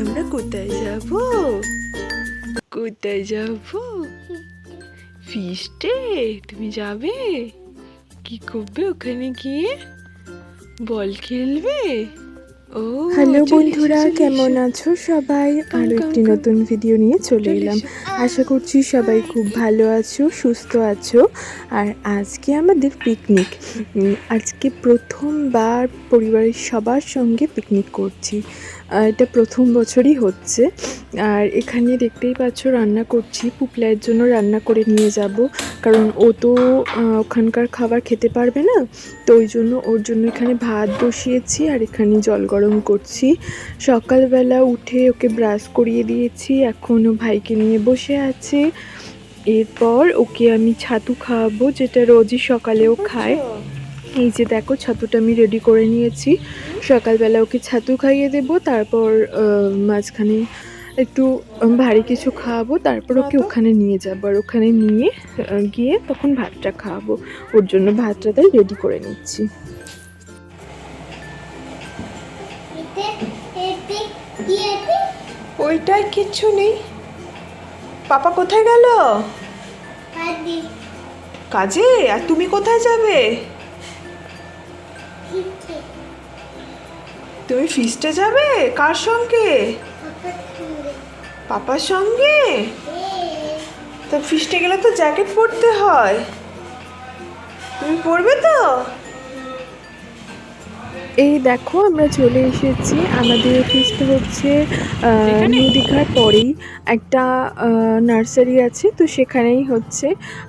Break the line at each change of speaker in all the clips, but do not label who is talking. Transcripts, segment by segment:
আমরা কোথায় যাব কোথায় যাব ফিস্টে তুমি যাবে কি করবে ওখানে গিয়ে বল খেলবে ও
হ্যালো বন্ধুরা কেমন আছো সবাই? আরও একটি নতুন ভিডিও নিয়ে চলে এলাম। আশা করছি সবাই খুব ভালো আছো সুস্থ আছো। আর আজকে আমাদের পিকনিক আজকে প্রথমবার পরিবারের সবার সঙ্গে পিকনিক করছি। এটা প্রথম বছরই হচ্ছে। আর এখানে দেখতেই পাচ্ছ রান্না করছি। পুপলাইয়ের জন্য রান্না করে নিয়ে যাব। কারণ ও তো ওখানকার খাবার খেতে পারবে না। তো ওই জন্য ওর জন্য এখানে ভাত বসিয়েছি। আর এখানে জল গরম করছি। সকালবেলা উঠে ওকে ব্রাশ করিয়ে দিয়েছি। এখন ও ভাইকে নিয়ে বসে আছে। এরপর ওকে আমি ছাতু খাওয়াবো যেটা রোজই সকালেও খায়। এই যে দেখো ছাতুটা আমি রেডি করে নিয়েছি। সকালবেলা ওকে ছাতু খাইয়ে দেবো তারপর মাঝখানে একটু ভারী কিছু খাওয়াবো তারপর ওকে ওখানে নিয়ে যাব। আর ওখানে নিয়ে গিয়ে তখন ভাতটা খাওয়াবো। ওর জন্য ভাতটা তাই রেডি করে নিচ্ছি।
ওইটাই কিচ্ছু নেই। পাপা কোথায় গেল? কাজে। আর তুমি কোথায় যাবে? তুমি ফিস্টে যাবে? কার সঙ্গে? পাপার সঙ্গে।
এ
তো ফিস্টে গেলে তো জ্যাকেট পরতে হয়। তুমি পরবে তো?
এই দেখো আমরা চলে এসেছি। আমাদের অফিসটা হচ্ছে নিউ দীঘার পরেই। একটা নার্সারি আছে তো সেখানেই হচ্ছে।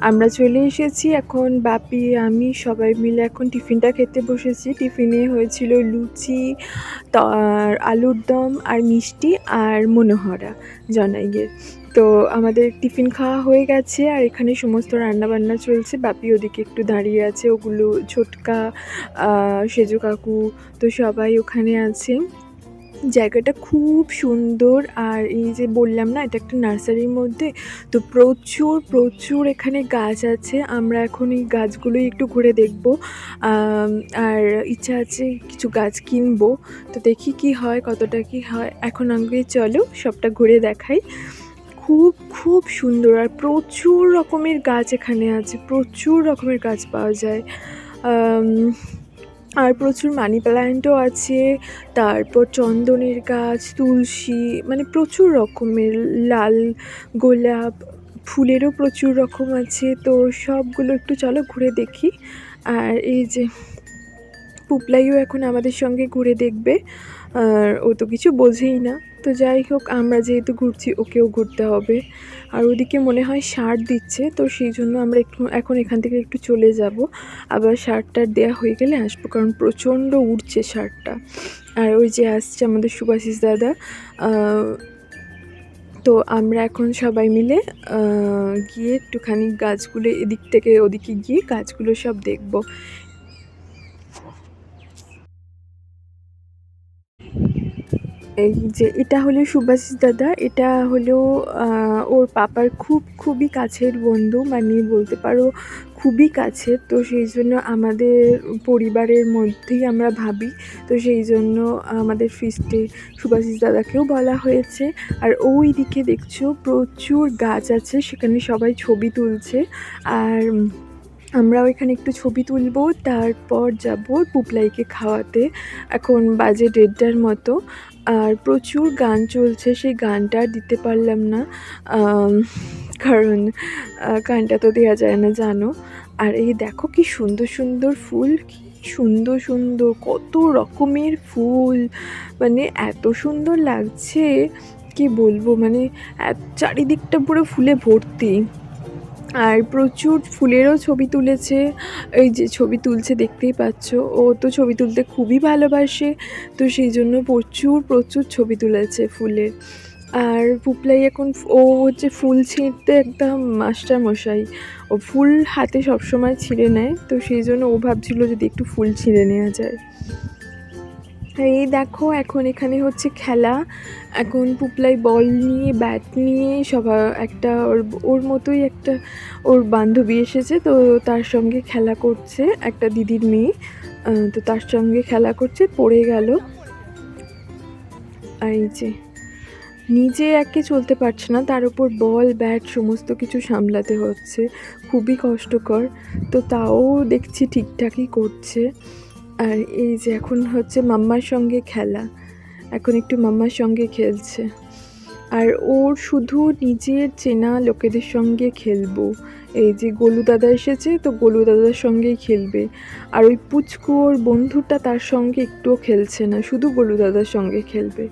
আমরা চলে এসেছি। এখন বাপি আমি সবাই মিলে এখন টিফিনটা খেতে বসেছি। টিফিনে হয়েছিল লুচি আলুর দম আর মিষ্টি আর মনোহরা জনাইয়ের তো আমাদের টিফিন খাওয়া হয়ে গেছে আর এখানে সমস্ত রান্নাবান্না চলছে। বাপি ওদিকে একটু দাঁড়িয়ে আছে, ওগুলো ছোটকা সেজু কাকু তো সবাই ওখানে আছে। জায়গাটা খুব সুন্দর আর এই যে বললাম না, এটা একটা নার্সারির মধ্যে। তো প্রচুর প্রচুর এখানে গাছ আছে। আমরা এখন এই গাছগুলোই একটু ঘুরে দেখব। আর ইচ্ছা আছে কিছু গাছ কিনবো। তো দেখি কি হয়, কতটা কি হয়। এখন আগে চলো, সবটা ঘুরে দেখাই। খুব খুব সুন্দর আর প্রচুর রকমের গাছ এখানে আছে, প্রচুর রকমের গাছ পাওয়া যায়। আর প্রচুর মানি প্ল্যান্টও আছে, তারপর চন্দনের গাছ, তুলসী মানে প্রচুর রকমের লাল, গোলাপ, ফুলেরও প্রচুর রকম আছে। তো সবগুলো একটু চলো ঘুরে দেখি। আর এই যে পুপলাইও এখন আমাদের সঙ্গে ঘুরে দেখবে। আর ও তো কিছু বোঝেই না। তো যাই হোক, আমরা যেহেতু ঘুরছি, ওকেও ঘুরতে হবে। আর ওদিকে মনে হয় সার দিচ্ছে, তো সেই জন্য আমরা একটু, এখন এখান থেকে একটু চলে যাব। আবার সারটার দেয়া হয়ে গেলে আসব, কারণ প্রচণ্ড উঠছে সারটা। আর ওই যে আসছে আমাদের সুভাষিস দাদা তো আমরা এখন সবাই মিলে গিয়ে একটুখানি গাছগুলো এদিক থেকে ওদিকে গিয়ে গাছগুলো সব দেখব। এই যে এটা হলো সুভাষিস দাদা, এটা হলো ওর পাপার খুব, খুবই কাছের বন্ধু মানে বলতে পারো খুবই কাছের। তো সেই জন্য আমাদের পরিবারের মধ্যেই আমরা ভাবি, তো সেই জন্য আমাদের ফিস্টে সুভাষিস দাদাকেও বলা হয়েছে। আর ওই দিকে দেখছ প্রচুর গাছ আছে, সেখানে সবাই ছবি তুলছে। আর আমরাও এখানে একটু ছবি তুলবো, তারপর যাব পুপলাইকে খাওয়াতে। এখন বাজে দেড়টার মতো। আর প্রচুর গান চলছে, সেই গানটা দিতে পারলাম না। কারণ গানটা তো দেওয়া যায় না, জানো। আর এই দেখো কি সুন্দর সুন্দর ফুল, কি সুন্দর সুন্দর, কত রকমের ফুল। মানে এত সুন্দর লাগছে, কি বলব মানে চারিদিকটা পুরো ফুলে ভর্তি। আর প্রচুর ফুলেরও ছবি তুলেছে। এই যে ছবি তুলছে দেখতেই পাচ্ছ। ও তো ছবি তুলতে খুবই ভালোবাসে। তো সেই জন্য প্রচুর প্রচুর ছবি তুলেছে ফুলের আর পুপলাই এখন ও হচ্ছে ফুল ছিঁড়তে একদম মাস্টার মশাই ও ফুল হাতে সবসময় ছিঁড়ে নেয়। তো সেই জন্য ও ভাবছিল যদি একটু ফুল ছিঁড়ে নেওয়া যায়। এই দেখো, এখন এখানে হচ্ছে খেলা। এখন পুপলাই বল নিয়ে ব্যাট নিয়ে সবার একটা ওর ওর মতোই একটা ওর বান্ধবী এসেছে, তো তার সঙ্গে খেলা করছে একটা দিদির মেয়ে। তো তার সঙ্গে খেলা করছে, পড়ে গেল। আর এই যে, নিজে একে চলতে পারছে না, তার উপর বল ব্যাট সমস্ত কিছু সামলাতে হচ্ছে। খুবই কষ্টকর, তো তাও দেখছি ঠিকঠাকই করছে। আর এই যে এখন হচ্ছে মাম্মার সঙ্গে খেলা। এখন একটু মাম্মার সঙ্গে খেলছে। আর ওর শুধু নিজের চেনা লোকেদের সঙ্গে খেলব। এই যে গোলু দাদা এসেছে, তো গোলু দাদার সঙ্গেই খেলবে। আর ওই পুচকু ওর বন্ধুটা তার সঙ্গে একটুও খেলছে না, শুধু গোলু দাদার সঙ্গে খেলবে।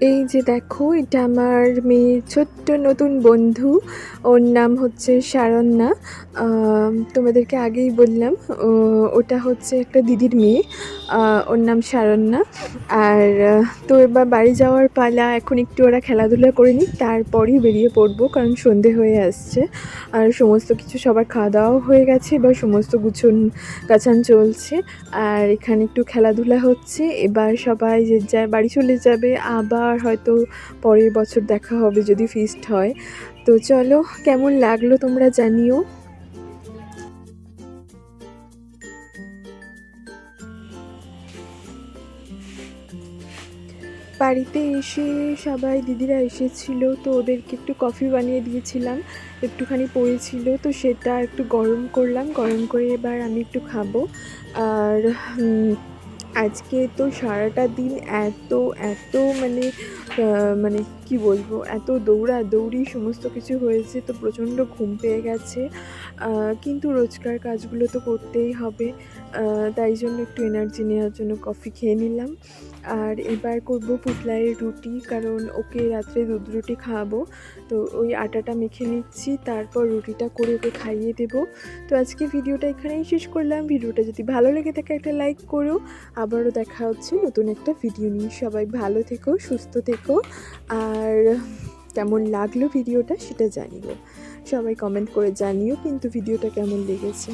এই যে দেখো এটা আমার মেয়ের ছোট্ট নতুন বন্ধু। ওর নাম হচ্ছে শারণ্যা তোমাদেরকে আগেই বললাম ওটা হচ্ছে একটা দিদির মেয়ে ওর নাম শারণ্যা আর তো এবার বাড়ি যাওয়ার পালা, এখন একটু ওরা খেলাধুলা করে নিক, তারপরই বেরিয়ে পড়ব, কারণ সন্ধে হয়ে আসছে। আর সমস্ত কিছু সবার খাওয়া দাওয়াও হয়ে গেছে, এবার সমস্ত গুছন গাছান চলছে। আর এখানে একটু খেলাধুলা হচ্ছে, এবার সবাই যে যার বাড়ি চলে যাবে, আবার হয়তো পরের বছর দেখা হবে যদি ফিস্ট হয়। তো চলো, কেমন লাগল তোমরা জানিও। বাড়িতে এসে সবাই দিদিরা এসেছিল, তো ওদেরকে একটু কফি বানিয়ে দিয়েছিলাম, একটুখানি পড়েছিল, তো সেটা একটু গরম করলাম, গরম করে এবার আমি একটু খাব। আর আজকে তো সারাটা দিন এত এত মানে মানে কি বলব? এত দৌড়া দৌড়ি সমস্ত কিছু হয়েছে তো প্রচণ্ড ঘুম পেয়ে গেছে। কিন্তু রোজকার কাজগুলো তো করতেই হবে। তাই জন্য একটু এনার্জি নেওয়ার জন্য কফি খেয়ে নিলাম। আর এবার করব পুতলাইয়ের রুটি, কারণ ওকে রাত্রে দুধ রুটি খাওয়াবো। তো ওই আটাটা মেখে নিচ্ছি, তারপর রুটিটা করে ওকে খাইয়ে দেবো। তো আজকে ভিডিওটা এখানেই শেষ করলাম। ভিডিওটা যদি ভালো লেগে থাকে একটা লাইক করো। আবারও দেখা হচ্ছে নতুন একটা ভিডিও নিয়ে। সবাই ভালো থেকো, সুস্থ থেকো। আর কেমন লাগল ভিডিওটা সেটা জানিও। সবাই কমেন্ট করে জানিও কিন্তু ভিডিওটা কেমন লেগেছে।